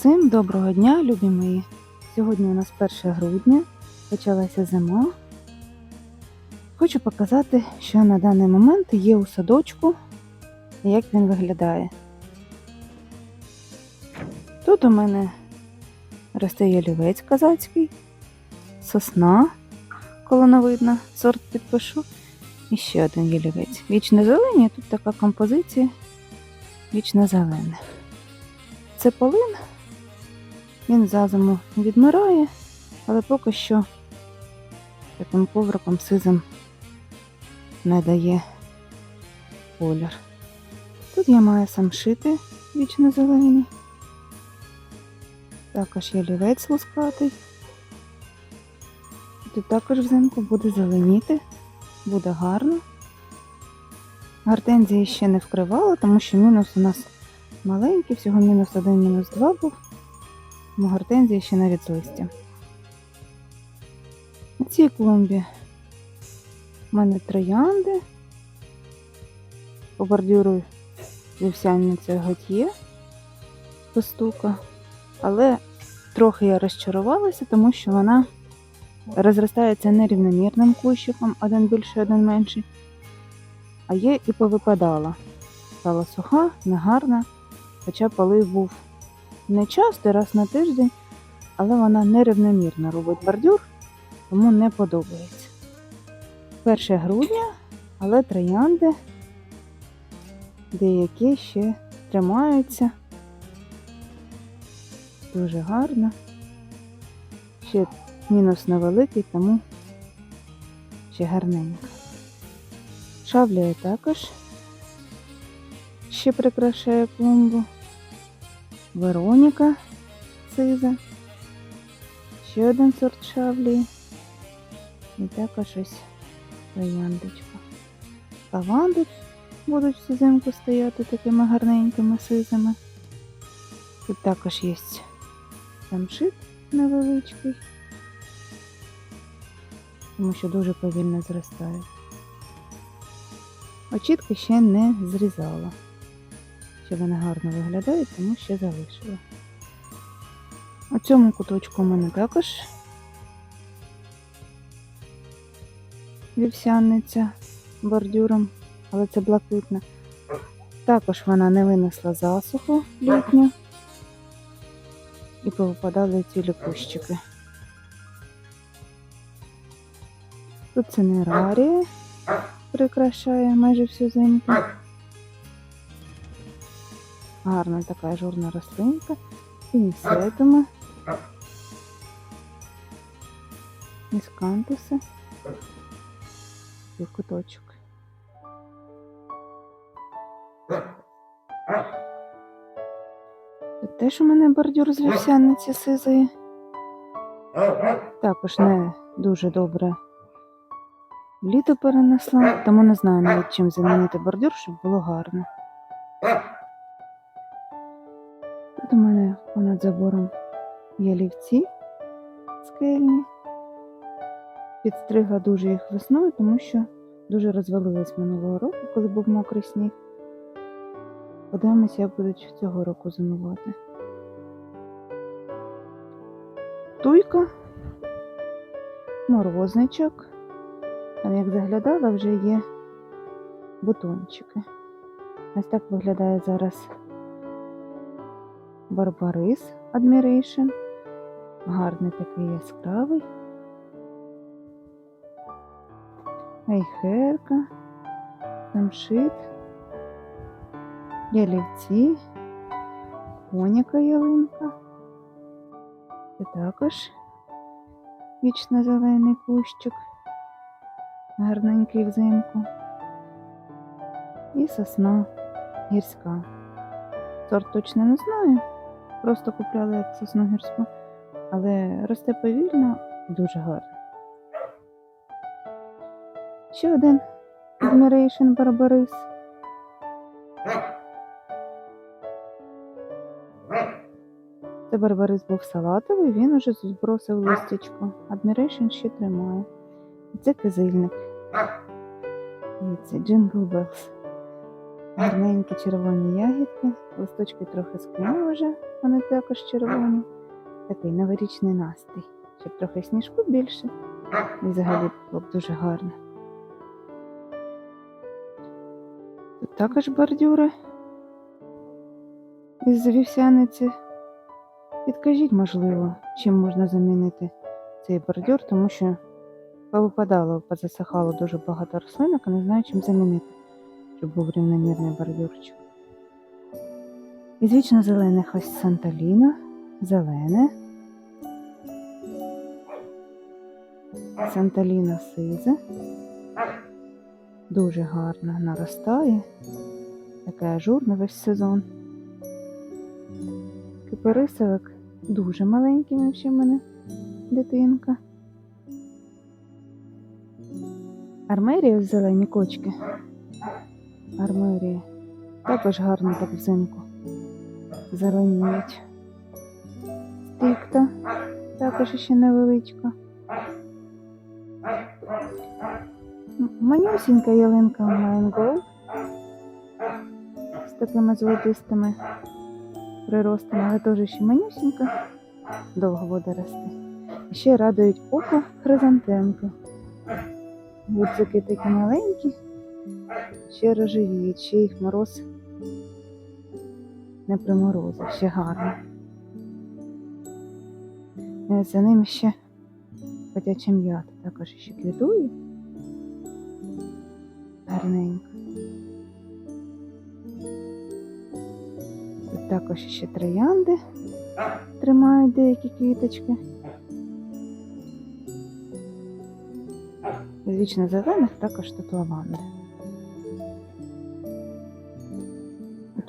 Усім доброго дня, любі мої. Сьогодні у нас 1 грудня, почалася зима. Хочу показати, що на даний момент є у садочку і як він виглядає. Тут у мене росте ялівець казацький, сосна колоновидна, сорт підпишу. І ще один ялівець. Вічно зелені, тут така композиція вічно зелених. Це полин, він за зиму відмирає, але поки що таким ковриком сизим не дає колір. Тут я маю самшити вічно зелені. Також ялівець лускатий. Тут також взимку буде зеленіти, буде гарно. Гортензії ще не вкривала, тому що мінус у нас маленький, всього мінус один, мінус два був. Тому гортензії ще навіть листя. На цій клумбі в мене троянди. По бордюру вівсяниця готьє постука. Але трохи я розчарувалася, тому що вона розростається нерівномірним кущиком, один більший, один менший. А є і повипадала. Стала суха, негарна, хоча полив був не часто, раз на тиждень, але вона нерівномірно робить бордюр, тому не подобається. 1 грудня, але троянди деякі ще тримаються. Дуже гарно. Ще мінус невеликий, тому ще гарненько. Шавлія також ще прикрашає клумбу. Вероніка сиза. Ще один сорт шавлії. І також ось трояндочка. Лаванди будуть всю зимку стояти такими гарненькими сизими. Тут також є самшит невеличкий, тому що дуже повільно зростають. Очітки ще не зрізала. Ще вони гарно виглядають, тому ще залишила. У цьому куточку у мене також вівсяниця бордюром, але це блакитна. Також вона не винесла засуху літню і повипадали цілі кущики. Тут цинерарія прикрашає майже всю зимку. Гарна така журна рослинка. Пінісетуми. Міскантуси. І куточок. Теж у мене бордюр з вівсяниці сизої. Також не дуже добре літо перенесла, тому не знаю навіть чим замінити бордюр, щоб було гарно. Тут у мене понад забором ялівці скельні. Підстригла дуже їх весною, тому що дуже розвалились минулого року, коли був мокрий сніг. Подивимося, як будуть цього року зимувати. Туйка, морозничок. Там як заглядала, вже є бутончики. Ось так виглядає зараз Барбарис Admiration. Гарний такий яскравий. Айхерка, самшит, ялівці, коніка ялинка. Це також вічно зелений кущик гарненький взимку. І сосна гірська. Сорт точно не знаю. Просто купляла як сосну гірську, але росте повільно і дуже гарно. Ще один Admiration Барбарис. Це Барбарис був салатовий, він уже збросив листячко. Admiration ще тримає. Це кизильник. І це Jingle Bells. Гарненькі червоні ягідки, листочки трохи скинули вже, вони також червоні. Такий новорічний настрій, щоб трохи сніжку більше. І взагалі було б дуже гарно. Тут також бордюри із вівсяниці. Підкажіть, можливо, чим можна замінити цей бордюр, тому що повипадало, позасихало дуже багато рослинок, а не знаю, чим замінити, щоб був рівномірний бордюрчик. Із вічно зелених ось Санталіна, зелене. Санталіна сизе. Дуже гарно наростає. Таке ажурне весь сезон. Кипарисовик дуже маленький ще в мене дитинка. Армерія в зелені кочки. Армерія. Також гарно так взимку. Зеленіють. Стикта також ще невеличка. Манюсінька ялинка Майнгол з такими золотистими приростами, але теж ще манюсінька, довго буде рости. Ще радують око хризантемки. Гудзики такі маленькі, ще рожевіють, ще їх мороз не приморозив, ще гарно. За ним ще котяча м'ята також ще квітує. Гарненько. Тут також ще троянди тримають деякі квіточки. З зелених також тут лаванда.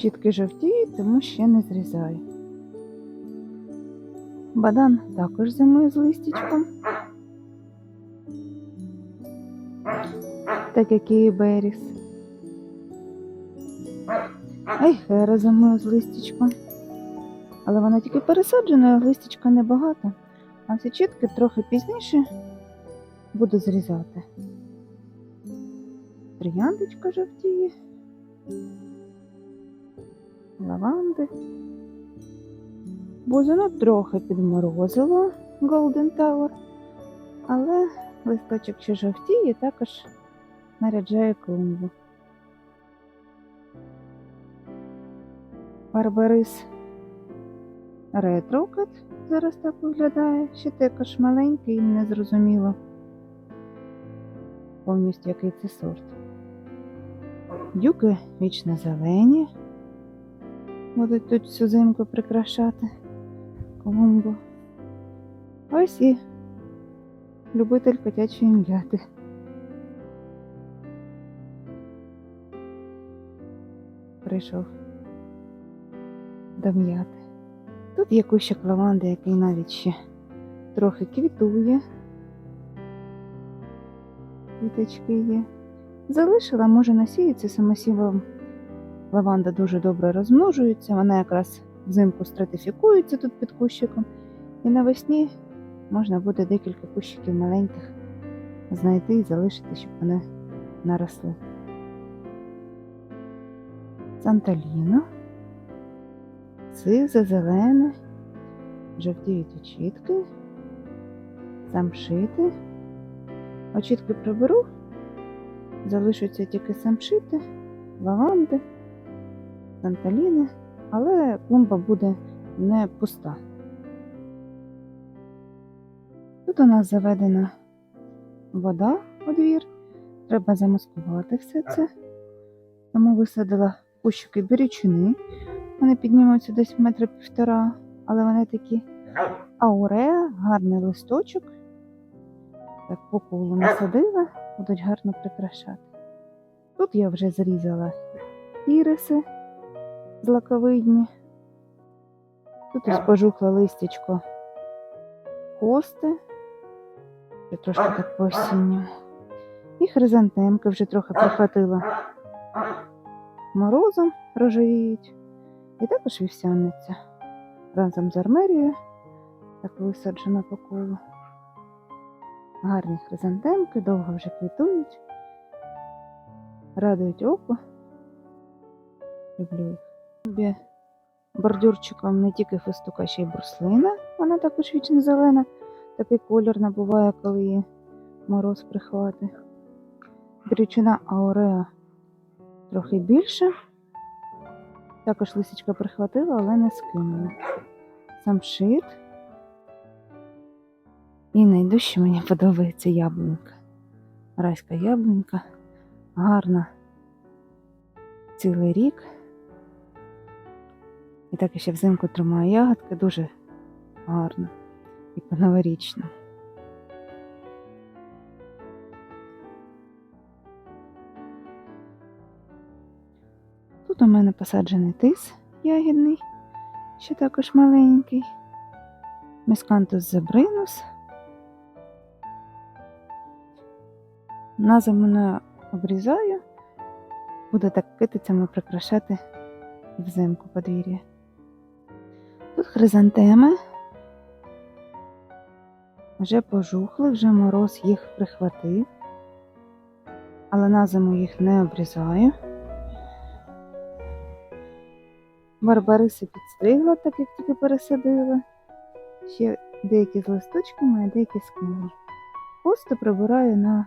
Чітки жовтіють, тому ще не зрізаю. Бадан також зимує з листячком. Так як і Беріс. Айхера зимує з листячком. Але вона тільки пересаджена, листячка небагато. А всі чітки трохи пізніше буду зрізати. Трояндочка жовтіє. Лаванди. Бузину трохи підморозило Golden Tower, але листочок ще жовтіє, також наряджає клумбу. Барбарис Ретрокат зараз так виглядає, ще також маленький і не зрозуміло повністю який це сорт. Дюки вічно зелені. Будуть тут всю зимку прикрашати клумбу. Ось і любитель котячої м'яти. Прийшов до м'яти. Тут є кущик лаванди, який навіть ще трохи квітує. Квіточки є. Залишила, може насіяться самосівом. Лаванда дуже добре розмножується, вона якраз взимку стратифікується тут під кущиком. І навесні можна буде декілька кущиків маленьких знайти і залишити, щоб вони наросли. Санталіна, сизе, зелене, жовтіють очітки, самшити. Очітки приберу, залишаться тільки самшити, лаванди, санталіни, але клумба буде не пуста. Тут у нас заведена вода у двір, треба замаскувати все це. Тому висадила кущики бірючини. Вони піднімуться десь метра півтора, але вони такі ауреа, гарний листочок. Так по колу насадила, будуть гарно прикрашати. Тут я вже зрізала іриси злаковидні. Тут ось пожухло листячко кости, вже трошки так по осінню. І хризантемки вже трохи прихватила морозом рожевіють. І також вівсяниця разом з армерією, так висаджена по колу. Гарні хризантемки, довго вже квітують, радують око. Люблю їх. Бордюрчиком не тільки фистука, ще й бруслина. Вона також вічно зелена. Такий колір набуває, коли її мороз прихватить. Брючина Аореа трохи більше. Також лисичка прихватила, але не скинула. Самшит. І найдужче мені подобається яблунька. Райська яблунька. Гарна. Цілий рік. І так ще взимку тримаю ягодки, дуже гарно. І по-новорічно. Тут у мене посаджений тис ягідний, ще також маленький. Мескантус забринус. На зиму не обрізаю, буду так китицями прикрашати взимку подвір'я. Тут хризантеми. Вже пожухли, вже мороз їх прихватив, але на зиму їх не обрізаю. Барбариси підстригла, так як тільки пересадила. Ще деякі з листочками, а деякі скинула. Просто прибираю на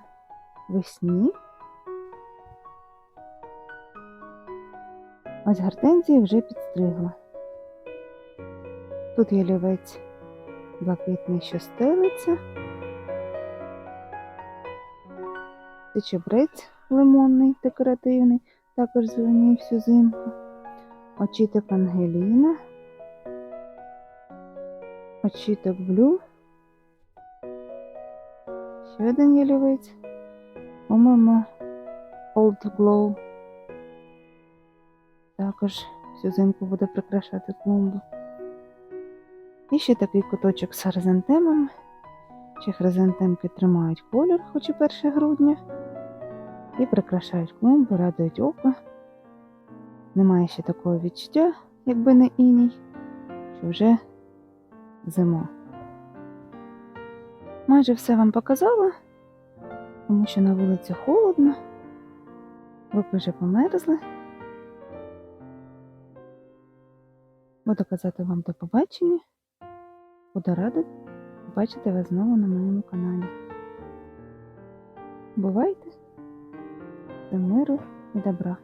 весні. Ось гортензії вже підстригла. Тут є лівець блакитний, що стелиться. Чебрець лимонний, декоративний, також зеленіє всю зимку. Очіток Ангеліна. Очіток Блю. Ще один ялівець. По-моєму, Old Glow. Також всю зимку буде прикрашати клумбу. І ще такий куточок з хризантемами. Ще хризантемки тримають колір, хоч і 1 грудня. І прикрашають клумбу, радують око. Немає ще такого відчуття, якби не іній, що вже зима. Майже все вам показала, тому що на вулиці холодно, ви вже померзли. Буду казати вам до побачення. Буду рада бачити вас знову на моєму каналі. Бувайте! До миру і добра!